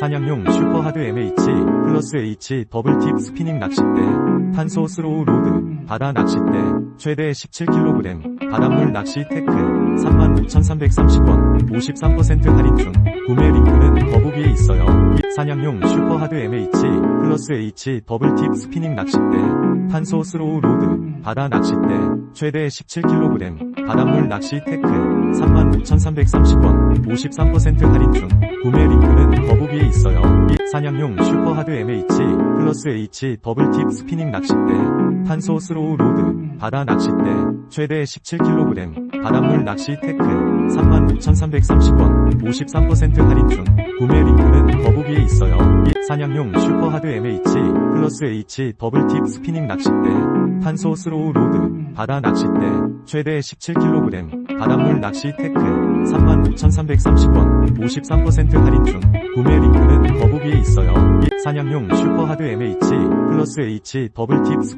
사냥용 슈퍼하드 MH 플러스 H 더블팁 스피닝 낚싯대 탄소 스로우 로드 바다 낚싯대 최대 17kg 바닷물 낚시 테크 35,330원 53% 할인 중 구매 링크는 더보기에 있어요. 사냥용 슈퍼하드 MH 플러스 H 더블팁 스피닝 낚싯대 탄소 스로우 로드 바다 낚싯대 최대 17kg 바닷물 낚시 테크 35,330원 53% 할인 중 구매 있어요. 사냥용 슈퍼하드 MH 플러스 H 더블팁 스피닝 낚싯대 탄소 스로우 로드 바다 낚싯대 최대 17kg 바닷물 낚시 테크 35,330원 53% 할인 중 구매 링크는 더보기에 있어요. 사냥용 슈퍼하드 MH 플러스 H 더블팁 스피닝 낚싯대 탄소 스로우 로드 바다 낚싯대 최대 17kg 바닷물 낚시 테크 35,330원 53% 할인 중 구매 있어요. 사냥용 슈퍼하드 MH 플러스 H 더블팁 스피닝